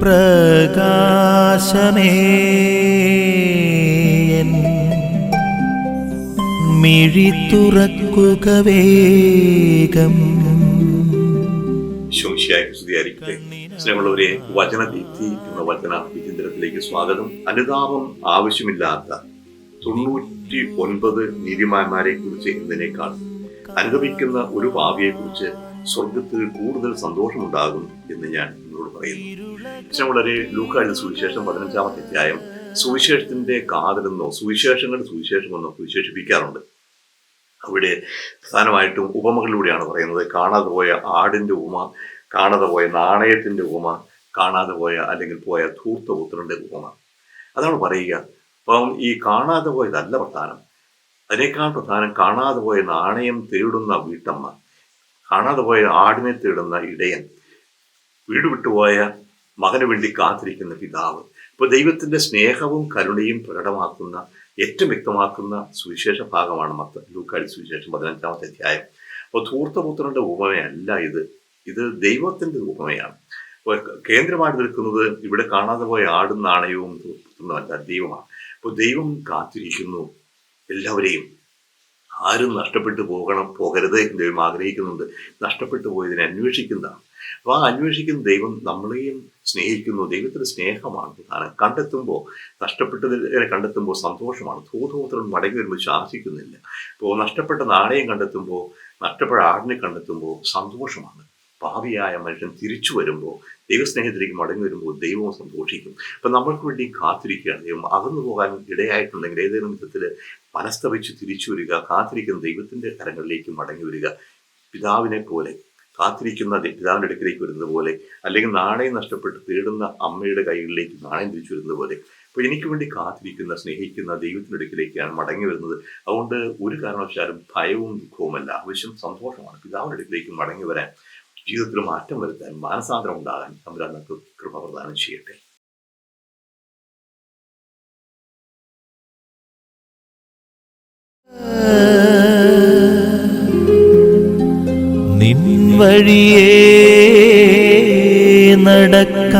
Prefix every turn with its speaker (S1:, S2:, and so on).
S1: പ്രകാശമേ. മിഴി തുറക്കുക വേഗം.
S2: ശോശിയായ വചനദീപ്തി എന്ന വചന വിചിന്തനത്തിലേക്ക് സ്വാഗതം. അനുതാപം ആവശ്യമില്ലാത്ത തൊണ്ണൂറ്റി ഒൻപത് നീതിമാന്മാരെ കുറിച്ച് എന്നതിനേക്കാൾ അനുഭവിക്കുന്ന ഒരു ഭാവിയെ കുറിച്ച് സ്വർഗത്തിൽ കൂടുതൽ സന്തോഷമുണ്ടാകും എന്ന് ഞാൻ നിങ്ങളോട് പറയുന്നു. വളരെ ലൂക്കായുടെ സുവിശേഷം പതിനഞ്ചാമത്തെ അധ്യായം സുവിശേഷത്തിന്റെ കാതലെന്നോ സുവിശേഷങ്ങളുടെ സുവിശേഷമെന്നോ വിശേഷിപ്പിക്കാറുണ്ട് അവിടെ പ്രധാനമായിട്ടും ഉപമകളിലൂടെയാണ് പറയുന്നത് കാണാതെ പോയ ആടിന്റെ ഉപമ കാണാതെ പോയ നാണയത്തിന്റെ ഉപമ കാണാതെ പോയ അല്ലെങ്കിൽ പോയ ധൂർത്ത ഉപമ. അതാണ് പറയുക. അപ്പം ഈ കാണാതെ പോയതല്ല പ്രധാനം. അതിനേക്കാൾ പ്രധാനം കാണാതെ പോയ നാണയം തേടുന്ന വീട്ടമ്മ. കാണാതെ പോയ ആടിനെ തേടുന്ന ഇടയൻ. വീട് വിട്ടുപോയ മകന് വേണ്ടി കാത്തിരിക്കുന്ന പിതാവ്. ഇപ്പോൾ ദൈവത്തിന്റെ സ്നേഹവും കരുണയും പ്രകടമാക്കുന്ന ഏറ്റവും വ്യക്തമാക്കുന്ന സുവിശേഷ ഭാഗമാണ് മത്ത ലൂക്കാടി സുവിശേഷം പതിനഞ്ചാമത്തെ അധ്യായം. അപ്പോൾ ധൂർത്തപുത്രന്റെ ഉപമയല്ല ഇത്. ഇത് ദൈവത്തിന്റെ ഉപമയാണ്. കേന്ദ്രമായി നിൽക്കുന്നത് ഇവിടെ കാണാതെ പോയ ആടും നാണയവും ധൂർത്തപുത്രനുമല്ല ദൈവമാണ്. അപ്പോൾ ദൈവം കാത്തിരിക്കുന്നു എല്ലാവരെയും. ആരും നഷ്ടപ്പെട്ടു പോകണം പോകരുത് എന്ന് ദൈവം ആഗ്രഹിക്കുന്നുണ്ട്. നഷ്ടപ്പെട്ടു പോയതിനെ അന്വേഷിക്കുന്നതാണ്. അപ്പോൾ ആ അന്വേഷിക്കുന്ന ദൈവം നമ്മളെയും സ്നേഹിക്കുന്നു. ദൈവത്തിന് സ്നേഹമാണ് കാരണം കണ്ടെത്തുമ്പോൾ നഷ്ടപ്പെട്ടതിനെ കണ്ടെത്തുമ്പോൾ സന്തോഷമാണ്. ധൂതപുത്രൻ മടങ്ങി വരുമ്പോൾ ശാസിക്കുന്നില്ല. ഇപ്പോൾ നഷ്ടപ്പെട്ട നാണയം കണ്ടെത്തുമ്പോൾ നഷ്ടപ്പെട്ട ആടിനെ കണ്ടെത്തുമ്പോൾ സന്തോഷമാണ്. ഭാവിയായ മനുഷ്യൻ തിരിച്ചു വരുമ്പോൾ ദൈവസ്നേഹത്തിലേക്ക് മടങ്ങി വരുമ്പോൾ ദൈവവും സന്തോഷിക്കും. അപ്പം നമ്മൾക്ക് വേണ്ടി കാത്തിരിക്കുകയാണ് ദൈവം. അകന്നു പോകാൻ ഇടയായിട്ടുണ്ടെങ്കിൽ ഏതെങ്കിലും വിധത്തിൽ മനസ്തപിച്ച് തിരിച്ചു വരിക കാത്തിരിക്കുന്ന ദൈവത്തിന്റെ കരങ്ങളിലേക്ക് മടങ്ങി വരിക. പിതാവിനെ പോലെ കാത്തിരിക്കുന്ന പിതാവിന്റെ അടുക്കിലേക്ക് വരുന്നത് പോലെ അല്ലെങ്കിൽ നാണയം നഷ്ടപ്പെട്ട് തേടുന്ന അമ്മയുടെ കൈകളിലേക്ക് നാണയം തിരിച്ചു വരുന്നത് പോലെ. അപ്പോൾ എനിക്ക് വേണ്ടി കാത്തിരിക്കുന്ന സ്നേഹിക്കുന്ന ദൈവത്തിന്റെ അടുക്കിലേക്കാണ് മടങ്ങി വരുന്നത്. അതുകൊണ്ട് ഒരു കാരണവശാലും ഭയവും ദുഃഖവുമല്ല. ആവശ്യം സന്തോഷമാണ് പിതാവിന്റെ അടുക്കിലേക്ക് മടങ്ങി വരാൻ. ജീവിതത്തിൽ മാറ്റം വരുത്താൻ മാനസാന്തരം ഉണ്ടാകാൻ തമ്പുരാൻ നമുക്ക് കൃപ പ്രദാനം ചെയ്യട്ടെ.
S1: നിൻ വഴിയേ നടക്ക